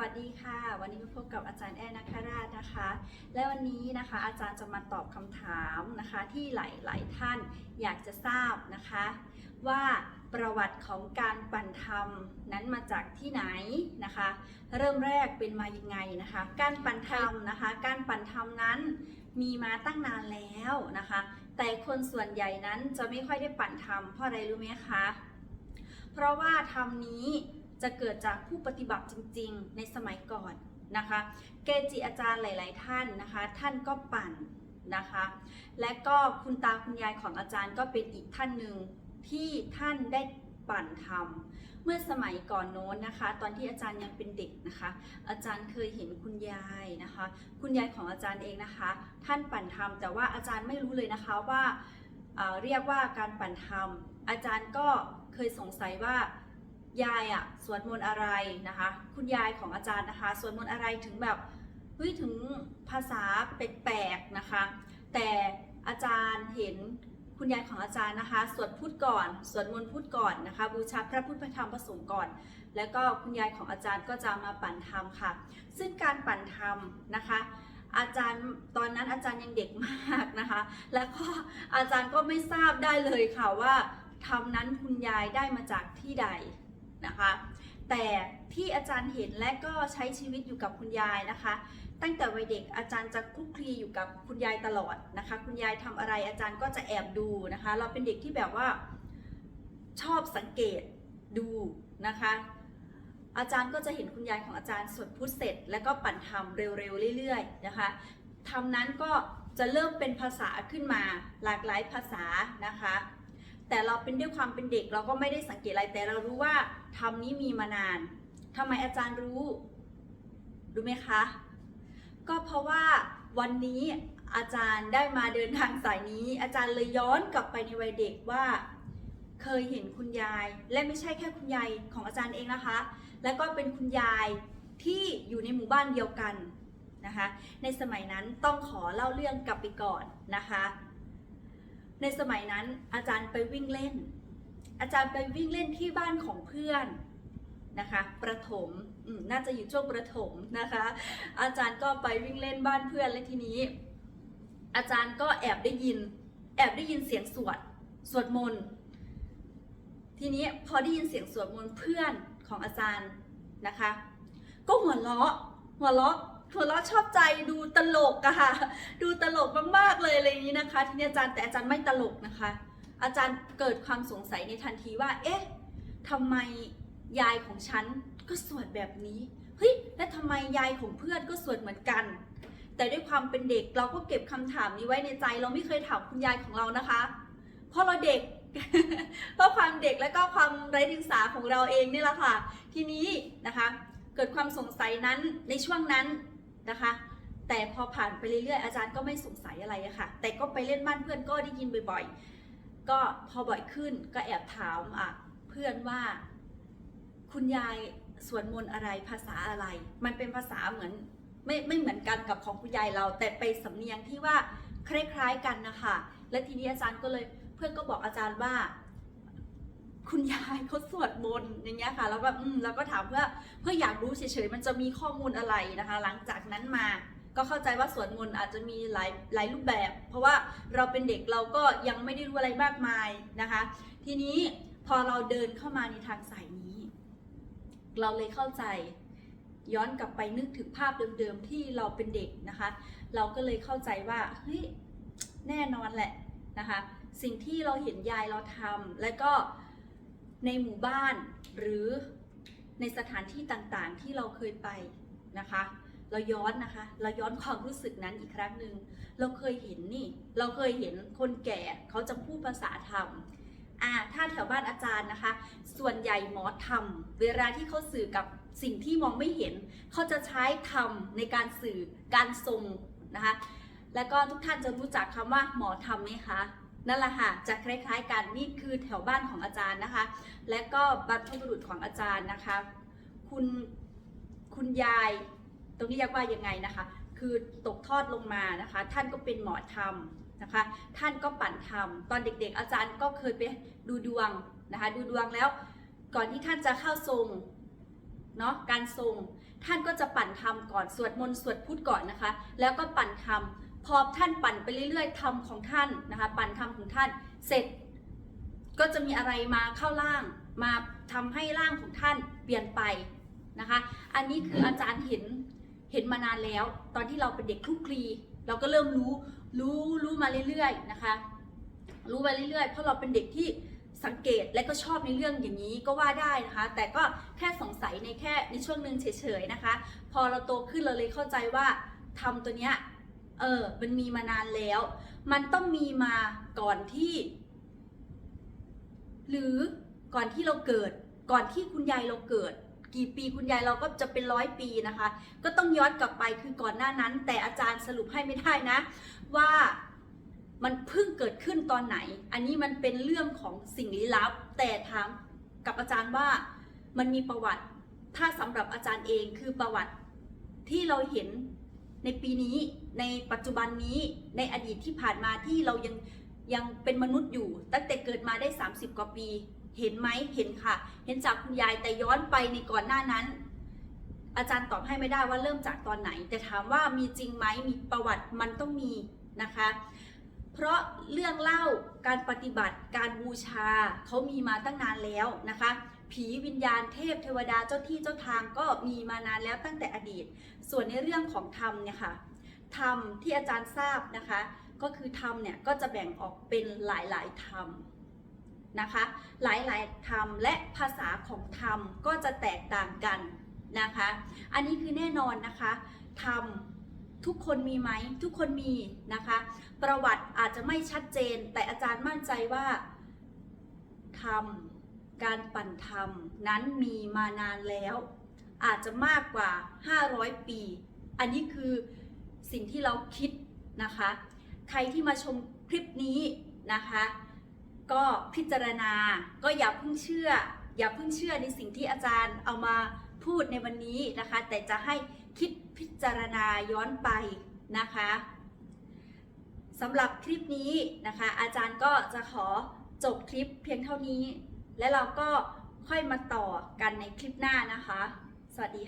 วัสดีค่ะ วันนี้มาพบกับอาจารย์แอนนัคราชนะคะ และวันนี้นะคะอาจารย์จะมาตอบคำถามนะคะที่หลายๆท่านอยากจะทราบนะคะ ว่าประวัติของการปั่นทำนั้นมาจากที่ไหนนะคะ เริ่มแรกเป็นมายังไงนะคะ การปั่นทำนะคะ การปั่นทำนั้นมีมาตั้งนานแล้วนะคะ แต่คนส่วนใหญ่นั้นจะไม่ค่อยได้ปั่นทำเพราะอะไรรู้ไหมคะเพราะว่าธรรมนี้ จะเกิดจากผู้ปฏิบัติจริง ๆ ในสมัยก่อนนะคะ เกจิอาจารย์หลาย ๆ ท่านนะคะ ท่านก็ปั่นนะคะ และก็คุณตาคุณยายของอาจารย์ก็เป็นอีกท่านหนึ่งที่ท่านได้ปั่นทำเมื่อสมัยก่อนโน้นนะคะ ตอนที่อาจารย์ยังเป็นเด็กนะคะ อาจารย์เคยเห็นคุณยายนะคะ คุณยายของอาจารย์เองนะคะ ท่านปั่นทำแต่ว่าอาจารย์ไม่รู้เลยนะคะว่าเอ่อเรียกว่าการปั่นทำอาจารย์ก็เคยสงสัยว่า ยายอะสวดมนต์อะไรนะคะ คุณยายของอาจารย์นะคะสวดมนต์อะไรถึงแบบเฮ้ยถึงภาษาแปลกๆนะคะ แต่อาจารย์เห็นคุณยายของอาจารย์นะคะสวดพุทธก่อนสวดมนต์พุทธก่อนนะคะ บูชาพระพุทธพระธรรมพระสงฆ์ก่อน แล้วก็คุณยายของอาจารย์ก็จะมาปั่นธรรมค่ะ ซึ่งการปั่นธรรมนะคะอาจารย์ตอนนั้นอาจารย์ยังเด็กมากนะคะ แล้วก็อาจารย์ก็ไม่ทราบได้เลยค่ะว่าธรรมนั้นคุณยายได้มาจากที่ใด นะคะ แต่ที่อาจารย์เห็นและก็ใช้ชีวิตอยู่กับคุณยายนะคะ ตั้งแต่วัยเด็กอาจารย์จะคลุกคลีอยู่กับคุณยายตลอดนะคะ คุณยายทำอะไรอาจารย์ก็จะแอบดูนะคะ เราเป็นเด็กที่แบบว่าชอบสังเกตดูนะคะอาจารย์ก็จะเห็นคุณยายของอาจารย์สวดพุทธเสร็จ แล้วก็ปั่นทำเร็วๆเรื่อยๆนะคะทำนั้นก็จะเริ่มเป็นภาษาขึ้นมาหลากหลายภาษานะคะ แต่เราเป็นด้วยความเป็นเด็กเราก็ไม่ได้สังเกตอะไรแต่เรารู้ว่าทำนี้มีมานานทำไมอาจารย์รู้รู้ไหมคะ ก็เพราะว่าวันนี้อาจารย์ได้มาเดินทางสายนี้ อาจารย์เลยย้อนกลับไปในวัยเด็กว่า เคยเห็นคุณยาย และไม่ใช่แค่คุณยายของอาจารย์เองนะคะ แล้วก็เป็นคุณยายที่อยู่ในหมู่บ้านเดียวกันนะคะ ในสมัยนั้นต้องขอเล่าเรื่องกลับไปก่อนนะคะ ในสมัยนั้นอาจารย์ไปวิ่งเล่น อาจารย์ไปวิ่งเล่นที่บ้านของเพื่อนนะคะประถมมน่าจะอยู่ช่วงประถมนะคะ อาจารย์ก็ไปวิ่งเล่นบ้านเพื่อนและทีนี้ อาจารย์ก็แอบได้ยิน แอบได้ยินเสียงสวดสวดมนต์ทีนี้พอได้ยินเสียงสวดมนต์เพื่อนของอาจารย์นะคะ ก็หัวเราะหัวเราะ หัวเราะชอบใจดูตลกอะค่ะ ดูตลกมากๆเลยอะไรอย่างนี้นะคะ ทีนี้อาจารย์แต่อาจารย์ไม่ตลกนะคะ อาจารย์เกิดความสงสัยในทันทีว่า เอ๊ะทำไมยายของฉันก็สวดแบบนี้เฮ้ยแล้วทำไมยายของเพื่อนก็สวดเหมือนกัน แต่ด้วยความเป็นเด็กเราก็เก็บคำถามนี้ไว้ในใจ เราไม่เคยถามคุณยายของเรานะคะ เพราะเราเด็กเพราะความเด็กและก็ความไร้เดียงสาของเราเองนี่แหละค่ะ ทีนี้นะคะ เกิดความสงสัยนั้นในช่วงนั้น นะคะ แต่พอผ่านไปเรื่อยๆ อาจารย์ก็ไม่สงสัยอะไรอะค่ะ แต่ก็ไปเล่นบ้านเพื่อนก็ได้ยินบ่อยๆ ก็พอบ่อยขึ้นก็แอบถามอะเพื่อนว่า คุณยายสวดมนต์อะไรภาษาอะไร มันเป็นภาษาเหมือนไม่ไม่เหมือนกันกับของคุณยายเรา แต่ไปสำเนียงที่ว่าคล้ายๆกันนะคะ และทีนี้อาจารย์ก็เลยเพื่อนก็บอกอาจารย์ว่า คุณยายเขาสวดมนต์อย่างเงี้ยค่ะแล้วก็อืมแล้วก็ถามเพื่อเพื่ออยากรู้เฉยๆมันจะมีข้อมูลอะไรนะคะ หลังจากนั้นมาก็เข้าใจว่าสวดมนต์อาจจะมีหลายหลายรูปแบบ เพราะว่าเราเป็นเด็กเราก็ยังไม่ได้รู้อะไรมากมายนะคะ ทีนี้พอเราเดินเข้ามาในทางสายนี้ เราเลยเข้าใจย้อนกลับไปนึกถึงภาพเดิมๆที่เราเป็นเด็กนะคะ เราก็เลยเข้าใจว่าเฮ้ยแน่นอนแหละนะคะ สิ่งที่เราเห็นยายเราทำและก็ ในหมู่บ้านหรือในสถานที่ต่างๆที่เราเคยไปนะคะ เราย้อนนะคะ เราย้อนความรู้สึกนั้นอีกครั้งหนึ่งเราเคยเห็นนี่ เราเคยเห็นคนแก่เขาจะพูดภาษาธรรมอ่าถ้าแถวบ้านอาจารย์นะคะ ส่วนใหญ่หมอธรรม เวลาที่เขาสื่อกับสิ่งที่มองไม่เห็น เขาจะใช้ธรรมในการสื่อการทรงนะคะ แล้วก็ทุกท่านจะรู้จักคำว่าหมอธรรมไหมคะ นั่นแหละค่ะจะคล้ายๆกันนี่คือแถวบ้านของอาจารย์นะคะ และก็บรรพบุรุษของอาจารย์นะคะ คุณคุณยาย ตรงนี้เรียกว่ายังไงนะคะ คือตกทอดลงมานะคะ ท่านก็เป็นหมอธรรมนะคะ ท่านก็ปั่นธรรมตอนเด็กๆ อาจารย์ก็เคยไปดูดวงนะคะ ดูดวงแล้วก่อนที่ท่านจะเข้าทรงเนาะการทรงท่านก็จะปั่นทำก่อนสวดมนต์สวดพุทธก่อนนะคะ แล้วก็ปั่นทำ พอท่านปั่นไปเรื่อยๆทำของท่านนะคะ ปั่นทำของท่านเสร็จ ก็จะมีอะไรมาเข้าร่าง มาทำให้ร่างของท่านเปลี่ยนไปนะคะ อันนี้คืออาจารย์เห็นเห็นมานานแล้ว ตอนที่เราเป็นเด็กคลุกคลีเราก็เริ่มรู้รู้รู้มาเรื่อยๆนะคะ รู้มาเรื่อยๆ เพราะเราเป็นเด็กที่สังเกตและก็ชอบในเรื่องอย่างนี้ก็ว่าได้นะคะ แต่ก็แค่สงสัยในแค่ในช่วงหนึ่งเฉยๆนะคะ พอเราโตขึ้นเราเลยเข้าใจว่าทำตัวเนี้ย เออ มันมีมานานแล้ว มันต้องมีมาก่อนที่ หรือก่อนที่เราเกิด ก่อนที่คุณยายเราเกิด กี่ปีคุณยายเราก็จะเป็นร้อยปีนะคะ ก็ต้องย้อนกลับไปคือก่อนหน้านั้น แต่อาจารย์สรุปให้ไม่ได้นะ ว่ามันเพิ่งเกิดขึ้นตอนไหน อันนี้มันเป็นเรื่องของสิ่งลี้ลับ แต่ถามกับอาจารย์ว่ามันมีประวัติ ถ้าสำหรับอาจารย์เองคือประวัติที่เราเห็นในปีนี้ ในปัจจุบันนี้ในอดีตที่ผ่านมาที่เรายังยังเป็นมนุษย์อยู่ ตั้งแต่เกิดมาได้ 30 กว่าปี เห็นไหมเห็นค่ะ เห็นจากคุณยายแต่ย้อนไปในก่อนหน้านั้น อาจารย์ตอบให้ไม่ได้ว่าเริ่มจากตอนไหน แต่ถามว่ามีจริงไหมมีประวัติมันต้องมีนะคะ เพราะเรื่องเล่าการปฏิบัติการบูชาเขามีมาตั้งนานแล้วนะคะผีวิญญาณเทพเทวดาเจ้าที่เจ้าทางก็มีมานานแล้วตั้งแต่อดีต ส่วนในเรื่องของธรรมเนี่ยค่ะ ธรรมที่อาจารย์ทราบนะคะ ก็คือธรรมเนี่ยก็จะแบ่งออกเป็นหลายๆธรรมนะคะ หลายๆธรรมและภาษาของธรรมก็จะแตกต่างกันนะคะ อันนี้คือแน่นอนนะคะธรรมทุกคนมีไหมทุกคนมีนะคะ ประวัติอาจจะไม่ชัดเจน แต่อาจารย์มั่นใจว่าธรรมการปั่นธรรมนั้นมีมานานแล้ว อาจจะมากกว่า 500 ปี อันนี้คือ สิ่งที่เราคิดนะคะ ใครที่มาชมคลิปนี้นะคะ ก็พิจารณาก็อย่าเพิ่งเชื่อ อย่าเพิ่งเชื่อในสิ่งที่อาจารย์เอามาพูดในวันนี้นะคะ แต่จะให้คิดพิจารณาย้อนไปนะคะสำหรับคลิปนี้นะคะ อาจารย์ก็จะขอจบคลิปเพียงเท่านี้ และเราก็ค่อยมาต่อกันในคลิปหน้านะคะ สวัสดีค่ะ